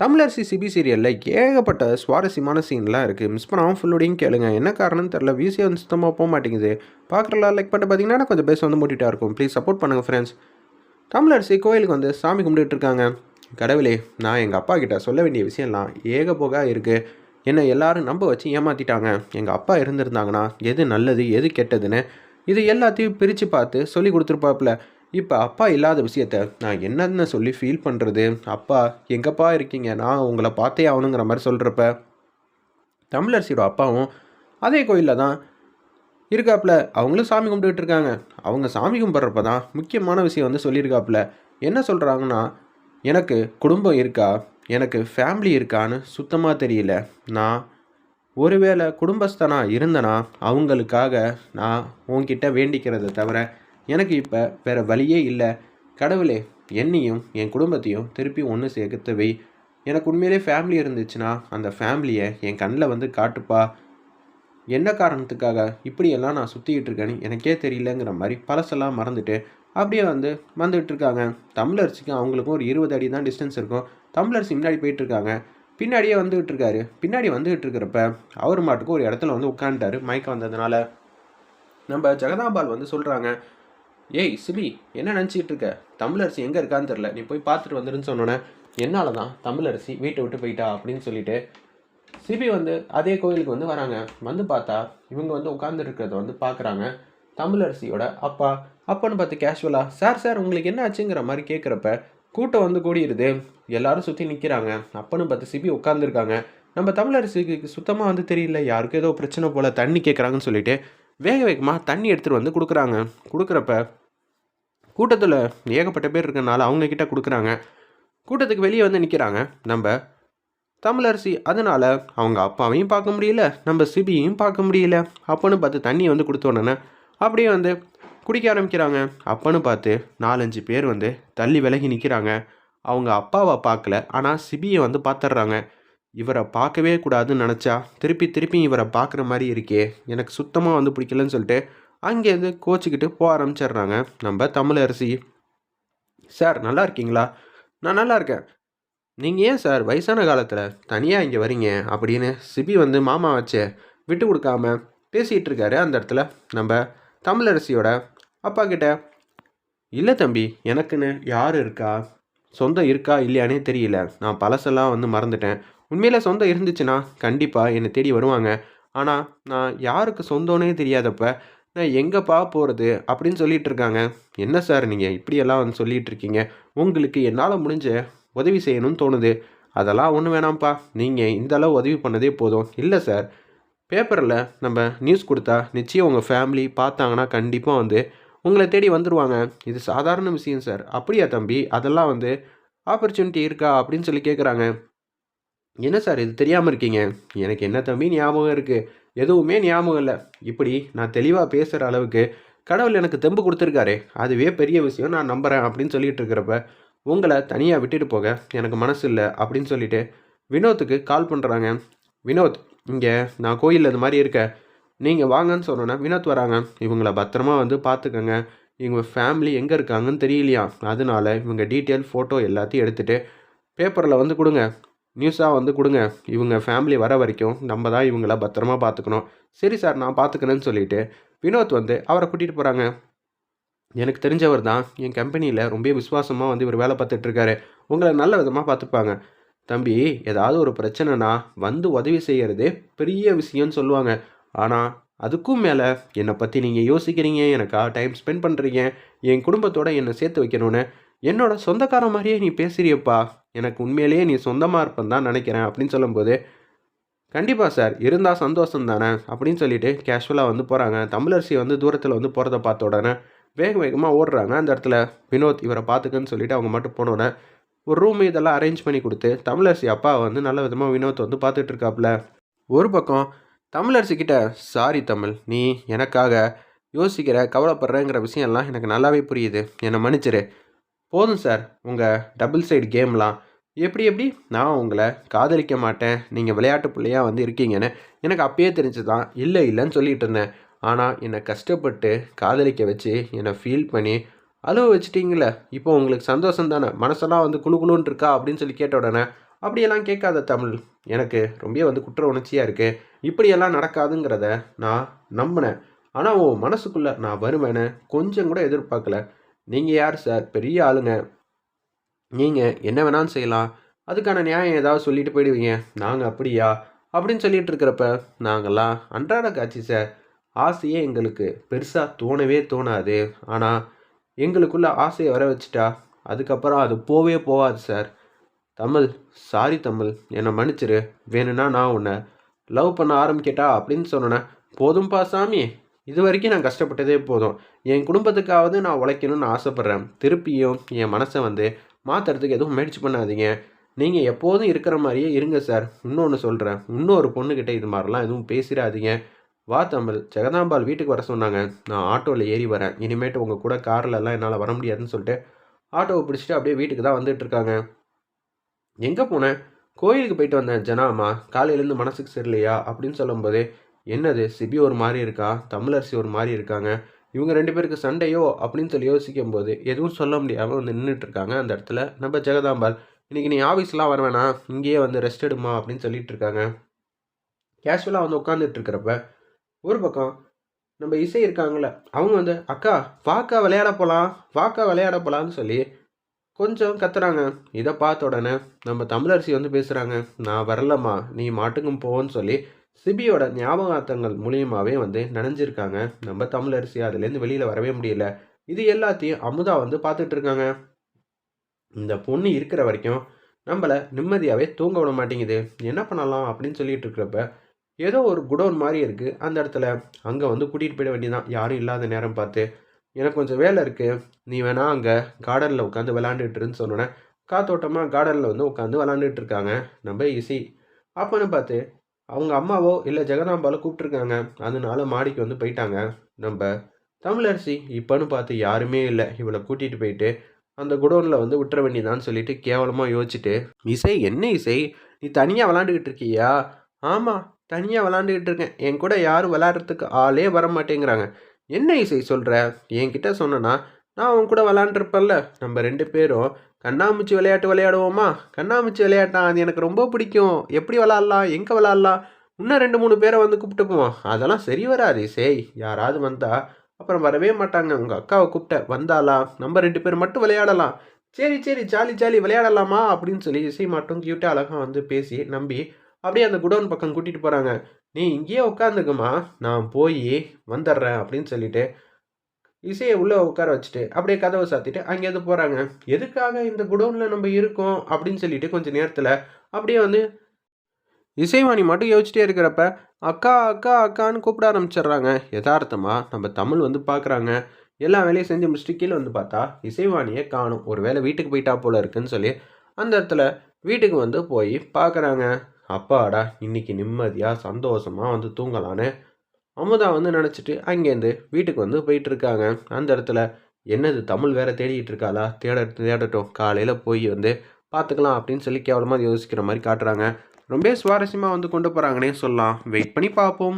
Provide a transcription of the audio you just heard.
Tamilarasi CP சீரியலில் ஏகப்பட்ட சுவாரஸ்யமான சீன்லாம் இருக்குது மிஸ் பண்ணாமல் ஃபுல்லோடையும் கேளுங்க. என்ன காரணம்னு தெரில விசியை வந்து சுத்தமாக போக மாட்டேங்குது? பார்க்குறலாம் லைக் பண்ணிட்டு பார்த்தீங்கன்னா கொஞ்சம் பேச வந்து மூட்டிகிட்டா இருக்கும். ப்ளீஸ் சப்போர்ட் பண்ணுங்கள் ஃப்ரெண்ட்ஸ் தமிழரசி கோயிலுக்கு வந்து சாமி கும்பிட்டுட்டு இருக்காங்க. கடவுளே நான் எங்கள் அப்பா கிட்ட சொல்ல வேண்டிய விஷயம்லாம் ஏகபோகா இருக்குது என்னை எல்லாரும் நம்ப வச்சு ஏமாற்றிட்டாங்க எங்கள் அப்பா இருந்திருந்தாங்கன்னா எது நல்லது எது கெட்டதுன்னு இது எல்லாத்தையும் பிரித்து பார்த்து சொல்லி கொடுத்துருப்பாப்புல. இப்போ அப்பா இல்லாத விஷயத்த நான் என்னன்னு சொல்லி ஃபீல் பண்ணுறது அப்பா எங்கப்பா இருக்கீங்க? நான் உங்களை பார்த்தே ஆகணுங்கிற மாதிரி சொல்கிறப்ப தமிழரசியோட அப்பாவும் அதே கோயிலில் தான் இருக்காப்புல அவங்களும் சாமி கும்பிட்டுக்கிட்டு இருக்காங்க. அவங்க சாமி கும்பிட்றப்ப தான் முக்கியமான விஷயம் வந்து சொல்லியிருக்காப்புல என்ன சொல்கிறாங்கன்னா எனக்கு குடும்பம் இருக்கா? எனக்கு ஃபேமிலி இருக்கான்னு சுத்தமாக தெரியல. நான் ஒருவேளை குடும்பஸ்தனா இருந்தனா அவங்களுக்காக நான் உன்கிட்ட வேண்டிக்கிறத தவிர எனக்கு இப்போ வேறு வழியே இல்லை. கடவுளே என்னையும் என் குடும்பத்தையும் திருப்பி ஒன்று சேர்த்து வை. எனக்கு உண்மையிலே ஃபேமிலி இருந்துச்சுன்னா அந்த ஃபேமிலியை என் கண்ணில் வந்து காட்டுப்பா. என்ன காரணத்துக்காக இப்படியெல்லாம் நான் சுற்றிக்கிட்டு இருக்கேன்னு எனக்கே தெரியலங்கிற மாதிரி பழசெல்லாம் மறந்துட்டு அப்படியே வந்து வந்துகிட்ருக்காங்க இருக்காங்க. அவங்களுக்கும் ஒரு இருபது அடி தான் டிஸ்டன்ஸ் இருக்கும். தமிழர்ச்சி முன்னாடி போயிட்டுருக்காங்க பின்னாடியே வந்துகிட்டு இருக்காரு. பின்னாடி வந்துகிட்டு இருக்கிறப்ப அவர் மாட்டுக்கு ஒரு இடத்துல வந்து உட்காந்துட்டாரு மயக்கம் வந்ததுனால. நம்ம ஜெகதாபால் வந்து சொல்கிறாங்க ஏய் சிபி என்ன நினச்சிக்கிட்டு இருக்க? தமிழரசி எங்கே இருக்கான்னு தெரில நீ போய் பார்த்துட்டு வந்துருன்னு சொன்னோன்னே என்னால் தான் தமிழரசி வீட்டை விட்டு போயிட்டா அப்படின்னு சொல்லிட்டு சிபி வந்து அதே கோயிலுக்கு வந்து வராங்க. வந்து பார்த்தா இவங்க வந்து உட்காந்துருக்கிறத வந்து பார்க்குறாங்க. தமிழரசியோட அப்பா அப்பன்னு பார்த்து கேஷுவலாக சார் சார் உங்களுக்கு என்ன ஆச்சுங்கிற மாதிரி கேட்குறப்ப கூட்டம் வந்து கூடியிருது எல்லாரும் சுற்றி நிற்கிறாங்க அப்பன்னு பார்த்து சிபி உட்காந்துருக்காங்க நம்ம தமிழரசிக்கு சுத்தமாக வந்து தெரியல. யாருக்கும் ஏதோ பிரச்சனை போல் தண்ணி கேட்குறாங்கன்னு சொல்லிட்டு வேக வேகமாக தண்ணி எடுத்துகிட்டு வந்து கொடுக்குறாங்க. கொடுக்குறப்ப கூட்டத்தில் ஏகப்பட்ட பேர் இருக்கனால அவங்கக்கிட்ட கொடுக்குறாங்க. கூட்டத்துக்கு வெளியே வந்து நிற்கிறாங்க நம்ம தமிழரசி அதனால் அவங்க அப்பாவையும் பார்க்க முடியல நம்ம சிபியையும் பார்க்க முடியல. அப்பன்னு பார்த்து தண்ணியை வந்து கொடுத்த அப்படியே வந்து குடிக்க ஆரம்பிக்கிறாங்க. அப்பன்னு பார்த்து நாலஞ்சு பேர் வந்து தள்ளி விலகி நிற்கிறாங்க அவங்க அப்பாவை பார்க்கல ஆனால் சிபியை வந்து பார்த்துட்றாங்க இவரை பார்க்கவே கூடாதுன்னு நினச்சா திருப்பி திருப்பி இவரை பார்க்குற மாதிரி இருக்கே எனக்கு சுத்தமாக வந்து பிடிக்கலன்னு சொல்லிட்டு அங்கேருந்து கோச்சிக்கிட்டு போக ஆரம்பிச்சிடுறாங்க. நம்ம தமிழரசி. சார் நல்லா இருக்கீங்களா? நான் நல்லா இருக்கேன். நீங்கள் ஏன் சார் வயசான காலத்தில் தனியாக இங்கே வரீங்க? அப்படின்னு சிபி வந்து மாமா வச்சு விட்டு கொடுக்காம பேசிகிட்டு இருக்காரு அந்த இடத்துல. நம்ம தமிழரசியோட அப்பா கிட்ட இல்லை தம்பி எனக்குன்னு யார் இருக்கா? சொந்தம் இருக்கா? இல்லையானே தெரியல. நான் பழசெல்லாம் வந்து மறந்துட்டேன். உண்மையில் சொந்தம் இருந்துச்சுன்னா கண்டிப்பாக என்னை தேடி வருவாங்க. ஆனால் நான் யாருக்கு சொந்தம்னே தெரியாதப்ப நான் எங்கேப்பா போகிறது அப்படின்னு சொல்லிட்டு இருக்காங்க என்ன சார் நீங்கள் இப்படியெல்லாம் வந்து சொல்லிகிட்டு இருக்கீங்க உங்களுக்கு என்னால் முடிஞ்ச உதவி செய்யணும்னு தோணுது. அதெல்லாம் ஒன்றும் வேணாம்ப்பா. நீங்கள் இந்த அளவு உதவி பண்ணதே போதும். இல்லை சார். பேப்பரில் நம்ம நியூஸ் கொடுத்தா நிச்சயம் உங்கள் ஃபேமிலி பார்த்தாங்கன்னா கண்டிப்பாக வந்து உங்களை தேடி வந்துடுவாங்க இது சாதாரண விஷயம் சார். அப்படியா தம்பி? அதெல்லாம் வந்து ஆப்பர்ச்சுனிட்டி இருக்கா? அப்படின்னு சொல்லி கேட்குறாங்க என்ன சார் இது தெரியாமல் இருக்கீங்க? எனக்கு என்ன தம்பி ஞாபகம் இருக்குது எதுவுமே ஞாபகம் இல்லை. இப்படி நான் தெளிவாக பேசுகிற அளவுக்கு கடவுள் எனக்கு தெம்பு கொடுத்துருக்காரே. அதுவே பெரிய விஷயம் நான் நம்புகிறேன் அப்படின்னு சொல்லிட்டு இருக்கிறப்ப உங்களை தனியாக விட்டுட்டு போக எனக்கு மனசு இல்லை அப்படின்னு சொல்லிட்டு வினோத்துக்கு கால் பண்ணுறாங்க வினோத் இங்கே நான் கோயிலில் இது மாதிரி இருக்க நீங்கள் வாங்கன்னு சொன்னோன்னா வினோத் வராங்க. இவங்கள பத்திரமா வந்து பார்த்துக்கோங்க இவங்க ஃபேமிலி எங்கே இருக்காங்கன்னு தெரியலையா? அதனால இவங்க டீட்டெயில் ஃபோட்டோ எல்லாத்தையும் எடுத்துகிட்டு பேப்பரில் வந்து கொடுங்க. நியூஸாக வந்து கொடுங்க. இவங்க ஃபேமிலி வர வரைக்கும் நம்ம தான் இவங்கள பத்திரமா பார்த்துக்கணும் சரி சார் நான் பார்த்துக்கிறேன்னு சொல்லிட்டு வினோத் வந்து அவரை கூட்டிகிட்டு போகிறாங்க எனக்கு தெரிஞ்சவர் தான் என் கம்பெனியில் ரொம்ப விசுவாசமாக வந்து இவர் வேலை பார்த்துட்ருக்காரு உங்களை நல்ல விதமாக பார்த்துப்பாங்க. தம்பி ஏதாவது ஒரு பிரச்சனைனா வந்து உதவி செய்கிறதே பெரிய விஷயம்னு சொல்லுவாங்க. ஆனால் அதுக்கும் மேலே என்னை பற்றி நீங்கள் யோசிக்கிறீங்க எனக்கா டைம் ஸ்பெண்ட் பண்ணுறீங்க என் குடும்பத்தோட என்னை சேர்த்து வைக்கணும்னு என்னோட சொந்தக்கார மாதிரியே நீ பேசுறியப்பா. எனக்கு உண்மையிலேயே நீ சொந்தமாக இருப்பேன் தான் நினைக்கிறேன் அப்படின்னு சொல்லும்போது கண்டிப்பாக சார் இருந்தால் சந்தோஷம் தானே அப்படின்னு சொல்லிட்டு கேஷுவலாக வந்து போகிறாங்க தமிழரசி வந்து தூரத்தில் வந்து போகிறத பார்த்த உடனே வேக வேகமாக ஓடுறாங்க. அந்த இடத்துல வினோத் இவரை பார்த்துக்குன்னு சொல்லிட்டு அவங்க மட்டும் போனோடனே ஒரு ரூம் இதெல்லாம் அரேஞ்ச் பண்ணி கொடுத்து தமிழரசி அப்பா வந்து நல்ல விதமாக வினோத் வந்து பார்த்துட்டு இருக்காப்புல. ஒரு பக்கம் தமிழரசி கிட்ட சாரி தமிழ் நீ எனக்காக யோசிக்கிற கவலைப்படுறேங்கிற விஷயம்லாம் எனக்கு நல்லாவே புரியுது. என்னை மன்னிச்சிரு. போதும் சார். உங்கள் டபுள் சைடு கேம்லாம் எப்படி எப்படி? நான் உங்களை காதலிக்க மாட்டேன். நீங்கள் விளையாட்டு பிள்ளையாக வந்து இருக்கீங்கன்னு எனக்கு அப்பயே தெரிஞ்சு தான் இல்லை இல்லைன்னு சொல்லிட்டு இருந்தேன். ஆனால் என்னை கஷ்டப்பட்டு காதலிக்க வச்சு என்னை ஃபீல் பண்ணி அழுவ வச்சுட்டிங்களே. இப்போ உங்களுக்கு சந்தோஷம் தானே? மனசெல்லாம் வந்து குழு குழுன்னு இருக்கா? அப்படின்னு சொல்லி கேட்ட உடனே அப்படியெல்லாம் கேட்காத தமிழ். எனக்கு ரொம்ப வந்து குற்ற உணர்ச்சியாக இருக்குது இப்படியெல்லாம் நடக்காதுங்கிறத நான் நம்பினேன். ஆனால் உன் மனசுக்குள்ளே நான் வருவேன்னு கொஞ்சம் கூட எதிர்பார்க்கல. நீங்கள் யார் சார்? பெரிய ஆளுங்க. நீங்கள் என்ன வேணாலும் செய்யலாம். அதுக்கான நியாயம் ஏதாவது சொல்லிட்டு போயிடுவீங்க. நாங்கள் அப்படியா? அப்படின்னு சொல்லிட்டு இருக்கிறப்ப நாங்கள்லாம் அன்றாட காட்சி சார். ஆசையே எங்களுக்கு. பெருசாக தோணவே தோணாது. ஆனால் எங்களுக்குள்ள ஆசையை வர வச்சுட்டா அதுக்கப்புறம் அது போவே போகாது சார். தமிழ் சாரி தமிழ் என்னை மன்னிச்சிரு. வேணும்னா நான் உன்னை லவ் பண்ண ஆரம்பிக்கட்டா அப்படின்னு சொன்னேன். போதும்பா சாமி. இது வரைக்கும் நான் கஷ்டப்பட்டதே போதும். என் குடும்பத்துக்காவது நான் உழைக்கணும்னு ஆசைப்பட்றேன். திருப்பியும் என் மனசை வந்து மாற்றுறதுக்கு எதுவும் முயற்சி பண்ணாதீங்க. நீங்கள் எப்போதும் இருக்கிற மாதிரியே இருங்க சார். இன்னொன்று சொல்கிறேன் இன்னொரு பொண்ணுக்கிட்ட இது மாதிரிலாம் எதுவும் பேசிடாதீங்க. வா தமிழ் ஜெகதாம்பாள் வீட்டுக்கு வர சொன்னாங்க. நான் ஆட்டோவில் ஏறி வரேன். இனிமேட்டு உங்கள் கூட கார்லலாம் என்னால் வர முடியாதுன்னு சொல்லிட்டு ஆட்டோவை பிடிச்சிட்டு அப்படியே வீட்டுக்கு தான் வந்துட்டுருக்காங்க எங்கே போனேன் கோயிலுக்கு போயிட்டு வந்தேன். ஜனாமா காலையிலேருந்து மனசுக்கு சரியில்லையா? அப்படின்னு சொல்லும்போது என்னது சிபி ஒரு மாதிரி இருக்கா? தமிழரசி ஒரு மாதிரி இருக்காங்க. இவங்க ரெண்டு பேருக்கு சண்டையோ அப்படின்னு சொல்லி யோசிக்கும் போது எதுவும் சொல்ல முடியாமல் வந்து நின்றுட்டு இருக்காங்க அந்த இடத்துல. நம்ம ஜெகதாம்பால் இன்றைக்கி நீ ஆஃபீஸ்லாம் வர வேணாம் இங்கேயே வந்து ரெஸ்ட் எடுமா அப்படின்னு சொல்லிட்டு இருக்காங்க கேஷுவலாக வந்து உட்காந்துட்டு இருக்கிறப்ப ஒரு பக்கம் நம்ம இசை இருக்காங்களே அவங்க வந்து அக்கா வாக்கா விளையாட போகலாம் வாக்கா விளையாட போகலான்னு சொல்லி கொஞ்சம் கத்துறாங்க. இதை பார்த்த உடனே நம்ம தமிழரசி வந்து பேசுகிறாங்க நான் வரலம்மா நீ மாட்டுக்கும் போன்னு சொல்லி சிபியோட ஞாபகார்த்தங்கள் மூலியமாகவே வந்து நனைஞ்சிருக்காங்க. நம்ம தமிழரசி அதுலேருந்து வெளியில் வரவே முடியல. இது எல்லாத்தையும் அமுதா வந்து பார்த்துட்டு இருக்காங்க இந்த பொண்ணு இருக்கிற வரைக்கும் நம்மளை நிம்மதியாகவே தூங்க விட மாட்டேங்குது. என்ன பண்ணலாம் அப்படின்னு சொல்லிட்டு இருக்கிறப்ப ஏதோ ஒரு குடோன் மாதிரி இருக்குது அந்த இடத்துல. அங்கே வந்து கூட்டிகிட்டு போயிட வேண்டியதான் யாரும் இல்லாத நேரம் பார்த்து எனக்கு கொஞ்சம் வேலை இருக்குது நீ வேணா அங்கே கார்டனில் உட்காந்து விளாண்டுட்டுருன்னு சொன்னோன்னே காத்தோட்டமாக கார்டனில் வந்து உட்காந்து விளாண்டுட்டு இருக்காங்க நம்ம இசை. அப்போன்னு பார்த்து அவங்க அம்மாவோ இல்லை ஜெகதாம்பாலோ கூப்பிட்ருக்காங்க அதனால மாடிக்கு வந்து போயிட்டாங்க. நம்ம தமிழரசி இப்போன்னு பார்த்து யாருமே இல்லை. இவளை கூட்டிகிட்டு போயிட்டு அந்த குடோனில் வந்து விட்டுற வேண்டியதான்னு சொல்லிட்டு கேவலமாக யோசிச்சுட்டு இசை என்ன இசை? நீ தனியாக விளாண்டுக்கிட்டு இருக்கியா? ஆமாம் தனியாக விளாண்டுக்கிட்டு இருக்கேன். என் கூட யாரும் விளாட்றதுக்கு ஆளே வர மாட்டேங்கிறாங்க என்ன இசை சொல்கிற என்கிட்ட சொன்னனா நான் அவன் கூட விளாண்டுருப்பேன்ல. நம்ம ரெண்டு பேரும் கண்ணாமூச்சி விளையாட்டு விளையாடுவோமா? கண்ணாமூச்சி விளையாட்டா? அது எனக்கு ரொம்ப பிடிக்கும். எப்படி விளாட்லாம்? எங்கே விளாட்லாம்? இன்னும் ரெண்டு மூணு பேரை வந்து கூப்பிட்டு போவோம். அதெல்லாம் சரி வராது. சேய் யாராவது வந்தா அப்புறம் வரவே மாட்டாங்க. உங்கள் அக்காவை கூப்பிட்ட வந்தாளா? நம்ம ரெண்டு பேர் மட்டும் விளையாடலாம். சரி சரி ஜாலி ஜாலி விளையாடலாமா? அப்படின்னு சொல்லி இசை மட்டும் கியூட்டாக அழகாக வந்து பேசி நம்பி அப்படியே அந்த குடோன் பக்கம் கூட்டிகிட்டு போகிறாங்க நீ இங்கேயே உட்காந்துக்குமா நான் போய் வந்துடுறேன் அப்படின்னு சொல்லிட்டு இசையை உள்ளே உட்கார வச்சுட்டு அப்படியே கதவை சாத்திட்டு அங்கேருந்து போகிறாங்க எதுக்காக இந்த குடோனில் நம்ம இருக்கோம் அப்படின்னு சொல்லிட்டு கொஞ்சம் நேரத்தில் அப்படியே வந்து இசைவாணி மட்டும் யோசிச்சிட்டே இருக்கிறப்ப அக்கா அக்கா அக்கான்னு கூப்பிட ஆரம்பிச்சிடுறாங்க. யதார்த்தமாக நம்ம தமிழ் வந்து பார்க்குறாங்க. எல்லா வேலையும் செஞ்சு முடிச்சுட்டு கீழே வந்து பார்த்தா இசைவாணியை காணும். ஒரு வேளை வீட்டுக்கு போயிட்டா போல இருக்குன்னு சொல்லி அந்த இடத்துல வீட்டுக்கு வந்து போய் பார்க்குறாங்க. அப்பாடா இன்றைக்கி நிம்மதியாக சந்தோஷமாக வந்து தூங்கலான்னு அமுதா வந்து நினச்சிட்டு அங்கேருந்து வீட்டுக்கு வந்து போயிட்டு இருக்காங்க அந்த இடத்துல என்னது தமிழ் வேற தேடிட்டு இருக்காளா? தேட தேடட்டும். காலையில் போய் வந்து பார்த்துக்கலாம் அப்படின்னு சொல்லி கேவலமாக யோசிக்கிற மாதிரி காட்டுறாங்க. ரொம்ப சுவாரஸ்யமாக வந்து கொண்டு போகிறாங்கன்னே சொல்லலாம். வெயிட் பண்ணி பார்ப்போம்